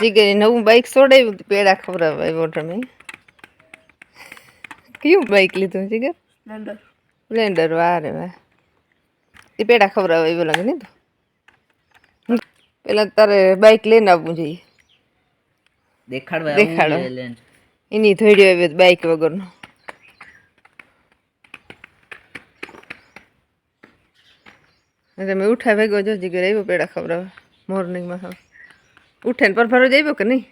જીગરે નવું બાઇક છોડાવ્યું હતું, પેડા ખવડાવ્યા તમે. કયું બાઇક લીધું જીગર નંદર સ્પ્લેન્ડર વાહ રે એ પેડા ખવડાવે એવું લાગે નહીં તો. પેલા તારે બાઇક લઈને આવવું જોઈએ. દેખાડવા દેખાડો. એની ધોડ્યો આવ્યો બાઇક વગરનો. તમે ઉઠા ભેગો જો જીગર આવ્યો પેડા ખવડાવવા. મોર્નિંગમાં હા. ઉઠે ને પરફારો જ આવ્યો કે નહીં?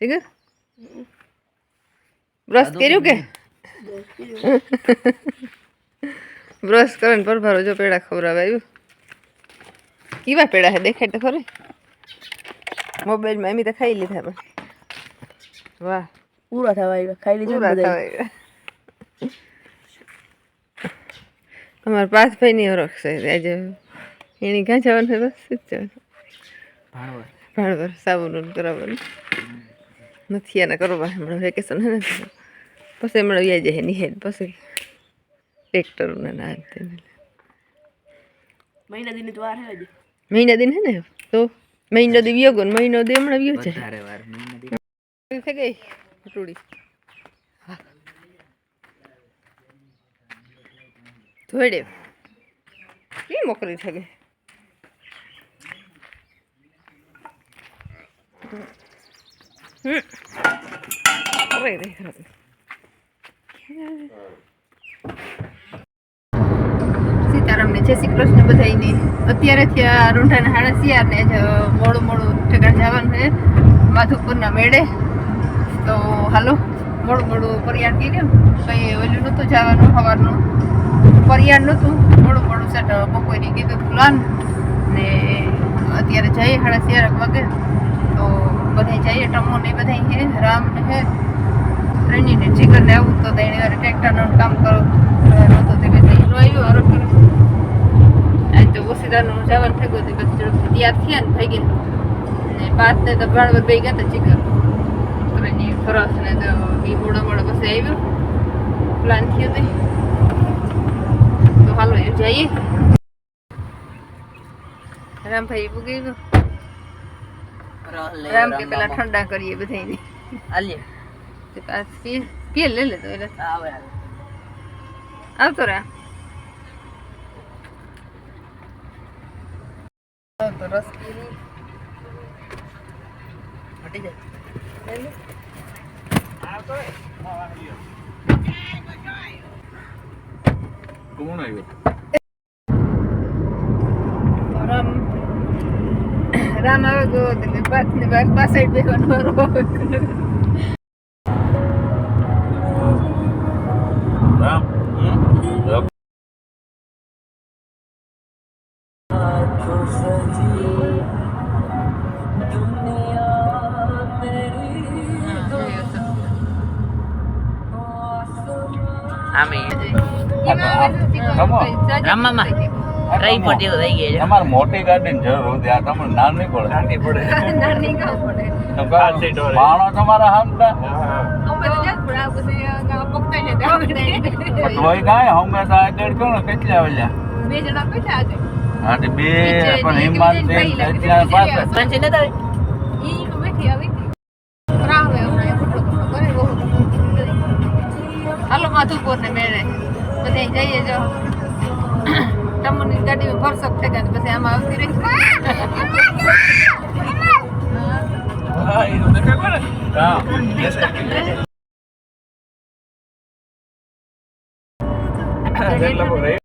ઠીક બ્રશ કર્યું કે? બ્રશ કરે ને પરફારો જો પેડા ખવડાવવા આવ્યું. કેવા પેડા છે? દેખાય તો ખરે. મોબાઈલમાં એમ તો ખાઈ લીધા પણ. વાહ. પૂરા થવા આવ્યા. ખાઈ લીધું પૂરા થવા આવ્યા. અમારા પાસભાઈ ની ઓળખ છે. આજે એની ક્યાં જવાનું છે બસ જ જવાનું. ભાણવર સાબુનું કરાવવાનું નથી આને કરવા હમણાં વેકેશન હે પછી હમણાં વ્યાજ જાય નિહેડ પછી ટ્રેક્ટરોને ના મહિના દિન તો વાર હે મહિના દિન હે ને તો મહિનો દી વ્યો ગયો ને મહિનો દી હમણાં વ્યો છે વધારે વાર મહિના દી. થઈ ગઈ ટૂડી ધોડે કેવી મોકલી થઈ ગઈ હમ અરે રે રે. સીતારામને જય શ્રી કૃષ્ણ બધાઈને અત્યારે ત્યાં રૂંઢાના હાડા શિયાર ને જ મોડું મોડું ઠેકાણ જવાનું છે. માધુપુરના મેળે. તો હાલો, મોડું મોડું પરિયાણ લ્યો કંઈ ઓલું નહોતું જવાનું સવારનું પરિયાણ નહોતું. મોડું મોડું સેટ બપોરની કીધું પ્લાન ને અત્યારે જઈએ સાડા શિયાર બધા જઈએ, ટમો ને બધા હે રામ ને હે રણી ને જીગર ને આવું તો તેની વાર ટ્રેક્ટરનું કામ કરો. નહોતું તે બધા એનું આવ્યું હરખ કર્યું આજ તો ઓસીદારનું જવાનું થઈ ગયું તે પછી તૈયાર થયા ને ગયા ને પાંચ ને તો ભાણવર ભાઈ ગયા હતા ચીકર ઉતરીને ફરસ ને તો એ મોડા મોડા પછી આવ્યું. પ્લાન થયો તે. તો હાલો જઈએ. રામભાઈ પૂગી ગયો. રામ કે પેલા ઠંડા કરીએ બધાને આલીએ. તે લે લે તો એટલે આવે, આવે. આવતો રે તો રસ પીવી હટી જાય. કોણ આવ્યો રામ રામ આવે તો તેને પાછ ને પાછ પાછળ બેસવાનો વારો આવે. રામ રામ. રહી પટ્ટીઓ થઈ ગઈ છે. તમારે મોટી ગાડીની જરૂર હતી આ તમને નાની પડે નાની પડે તમારા હામતા તો જાત પણ ને આવડે તોય કાંઈ હંમેશા આગળ કહો ને કેટલા વાલ્યા બે જણા બેઠા આજે હા તે બે પણ હિમાન છે નીચે પાસે નીચે પંચી નથી ઈ બેઠી આવી રાવે હમણાં ફોટો ફોટો કરે બહુ હાલો માધુપુર ને મેળે બધે જઈએ જો Mamá, ¿quieres? Ay, ¿dónde te acuerdas? No, ya sé. Verla por ahí.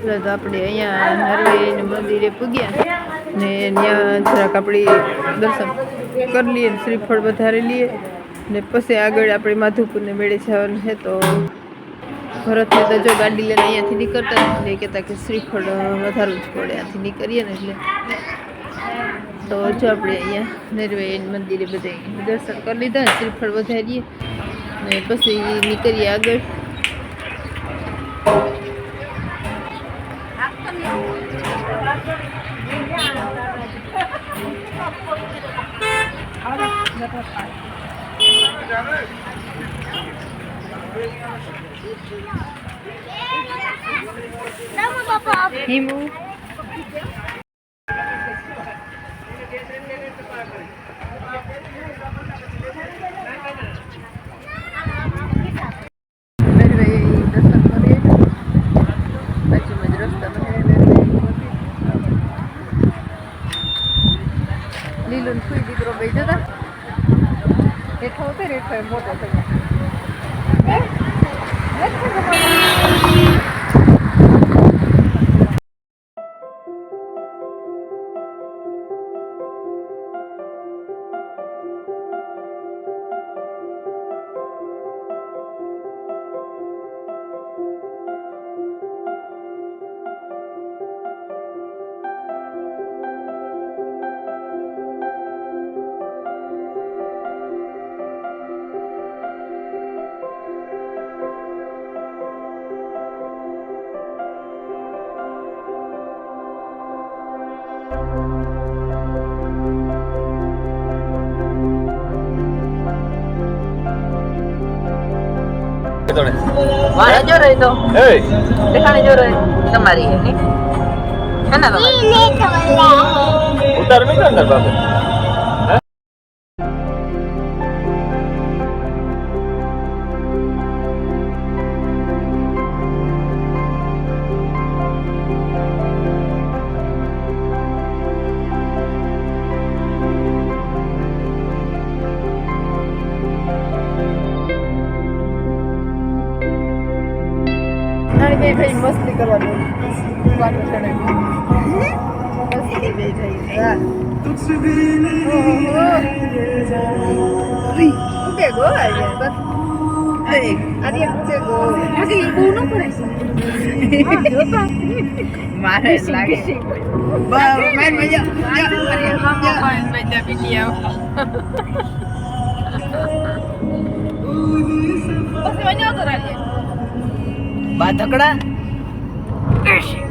તો આપણે અહીંયા નરવે મંદિરે પૂગ્યા ને ત્યાં જરાક આપણે દર્શન કરી લઈએ શ્રીફળ વધારે લઈએ ને પછી આગળ આપણે માધુપુરને મેળે જવાનું છે તો ભરતને તો જો ગાડી લઈને અહીંયાથી નીકળતા એટલે કહેતા કે શ્રીફળ વધારવું જ પડે અહીંયાથી નીકળીએ ને એટલે. તો જો આપણે અહીંયા નરવેન મંદિરે બધે દર્શન કરી લીધા શ્રીફળ વધારીએ. ને પછી નીકળીએ આગળ હિમુ મારે જો રહી તો Hey! દેખાણી જો રહી. તમારી હે ની હે ના તમારી ઉતાર નહીં અંદર બાપે. નાની બે ભાઈ મસ્તી કરવાનું વાતો ચડે મસ્તી બે ભાઈ હા ઉગે ગો આજે બસ અરે આજે ઉગે ગો આજે બહુ ન કરે મારે લાગે બા મેં મજા મજા મજા પીટી આવ પછી મજા તો રાખે બા ધકડા ડિશિંગ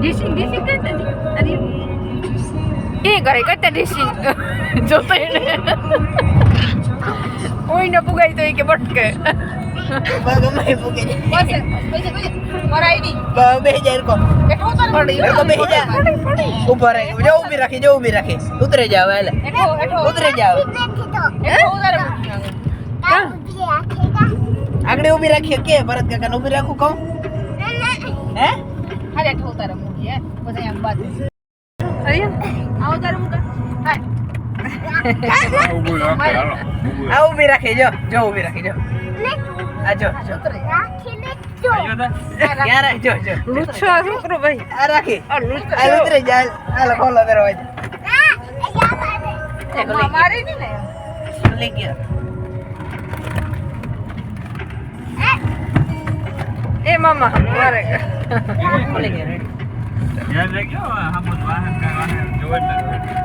ડિશિંગ ડિશિંગ કરતા અરે એ કરે કરતા ડિશિંગ જોતો એને. કોઈ ન પુગાય તો એ કે બટકે. બા બસ મરાઈ દી હજાર કો. એઠો તો પડી એઠો બે જા. ઊભો રહે જો ઊભી રાખી જો ઊભી રાખી. ઉતરે જાવ એટલે એઠો એઠો ઉતરે જાવ ઉતારે. આગળ ઊભી રાખીએ કે? ભરત કાકા ઊભી રાખું કહું? હે? હાલે એઠો ઉતારે મૂકી હે? બધા આમ બાદ અરે આ ઉતારે મૂકા. હાય ઊભું રાખે, જો જો ઊભી રાખી જો. આ જો જો. રાખ જો જો લુચ્છો આ છોકરો ભાઈ આ રાખી આ લુચ્છો આ ઉતરે જા હાલો ખોલો દરવાજો મારે નહીં ને લઈ ગયો એ મામા મારે ખોલી ગયો રેડી ધ્યાન રાખજો, આમ જ વાહન કાંઈ વાહન જોવે જ નથી.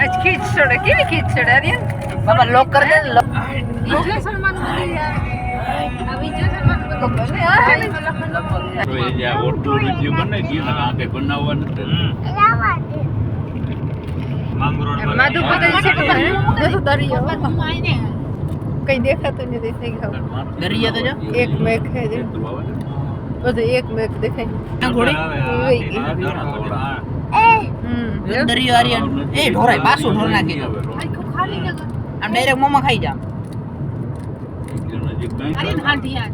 આજ ખીચ ચડે કેવી ખીચ ચડે અરે બાબા લોક કર દે ને lock. વિજય સલમાન બની આ વિજય સલમાન બની તો એ જે આ ઓટલું રીતિયું બને છે, એને આ કંઈ બનાવવા નથી. માધુ બધા છે બધું દરિયો કઈ દેખાતું નથી દેખાઈ ગયું. દરિયા તો જો. એક મેઘ હે જે બધું એક મેઘ દેખાય ઘોડી? દરિયો આર્યન એ! ઢોરાય પાછો ઢોર નાખી આમ ડાયરેક્ટ મોમાં ખાઈ જા આર્યન હાંઢિયા.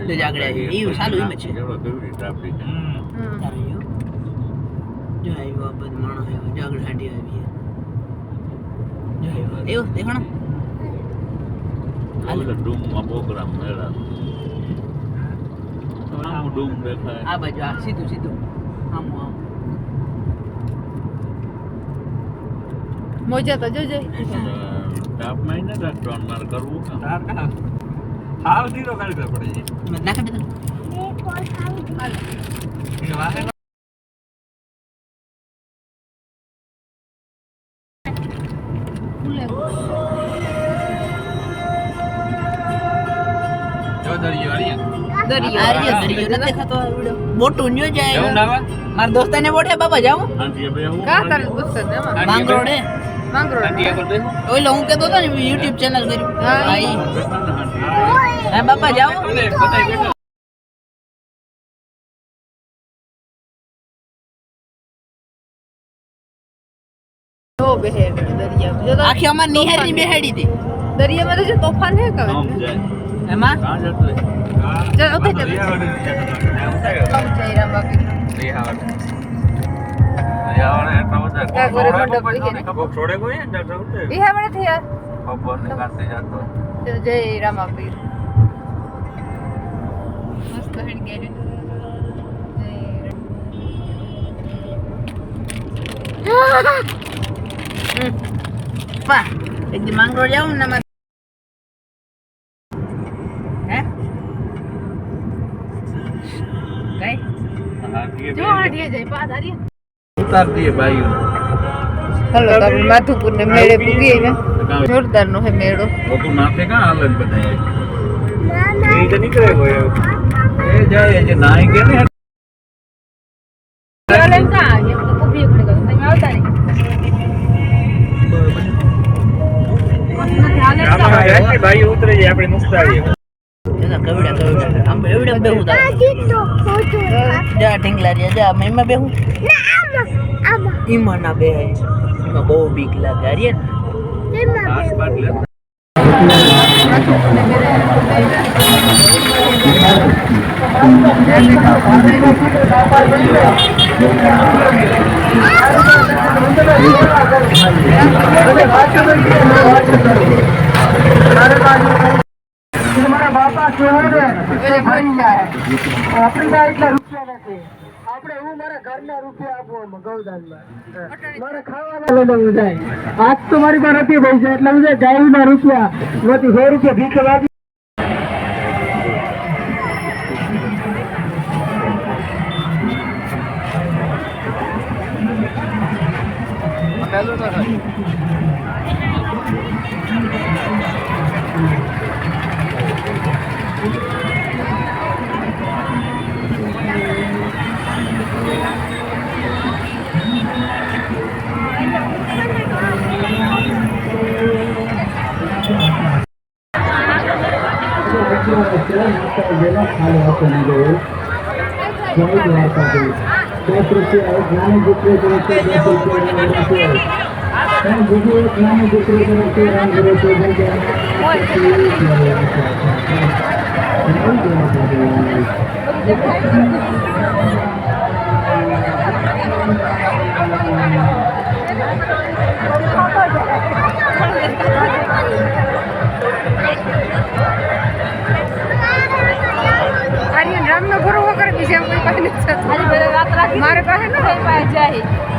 તો જ આગળ આવી. સાલું ઈમ છે. ટ્રાફિક હમ. જો આવ્યો આ બધું માણસ આવ્યો આવી એવું દેખાણો? આ બાજુ આ સીધું સીધું. આમ આમ. મોજા તો જોજે. તાપમાં ય નથી રાખવાનું, મારે કરવું. નાખી દે અહીંયા દરિયો આ રહ્યો દરિયો નથી દેખાતો આ વિડિયો બોટું ન્યો જાય જવું નાવા મારા દોસ્તાને બોટે બાબા જાઉં આંટીએ બે હું કા તારે પૂછતો ને એમાં માંગરોળ હે માંગરોળ આંટીએ પર બેહું ઓલો હું કહેતો હતો ને યુટ્યુબ ચેનલ કર્યું હા, હા ઈ. ઈ. હા બાપા જાઓ બતાય બેઠા જો બેહે દરિયા જો તો આખી અમાર નિહારી બેહાડી હતી દરિયામાં તો જો તોફાન હે કવે આમ જાય એમાં? ચાલ ઉતર ચાલ રિયાવાળા આમ જઈ રામ બાપી રિયાવાળા. રિયાવાળા એટલા બધા કા કોક કરે છોડે મંડપ કોક લઈ નહીં, કોક છોડે કોઈ ને જતો ઉતરે. એ હા મને થયા ખબર નહીં કાંતે જતો. ચાલ જય રામાપીર મસ્ત હેડ ગયા પા એક દી માંગરોળ જાઉં ને અમાર હે કઈ બે જાય પા ઉતાર દઈએ બાયું. હલો તો માધુપુર ને મેળે પૂગી આવ્યા. જોરદાર નો હે મેળો. ભાઈ નાથે કાં હાલે ને એ નીકળે કોઈ. એ જાય જે નાઈ કે ને એના કવડા કવડા. આમ એવડે બેહું જા ઢીંગલા રે જા મેં એમાં બેહું? ઈમાં ના બેહાય. એમાં બહુ બીક લાગે. અરે હાથ બાટ લે. આજ તો મારી પાસે નથી પૈસા, એટલે હું ગાયું ના રૂપિયા. નથી સો રૂપિયા ભીખ લાગી આર્યન મારે પાસે ન હોય પાસે જાય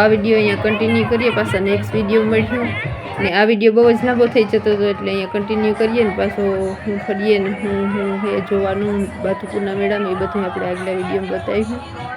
આ વીડિયો અહીંયા કન્ટિન્યુ કરીએ, પાછા નેક્સ્ટ વીડિયો મળ્યો. ને આ વીડિયો બહુ જ લાંબો થઈ જતો હતો, એટલે અહીંયા કન્ટિન્યુ કરીએ ને પાછો હું ફરીએ ને હું હું એ જોવાનું બાથુપુરના મેળામાં એ બધું આપણે આગલા વિડીયોમાં બતાવીશું.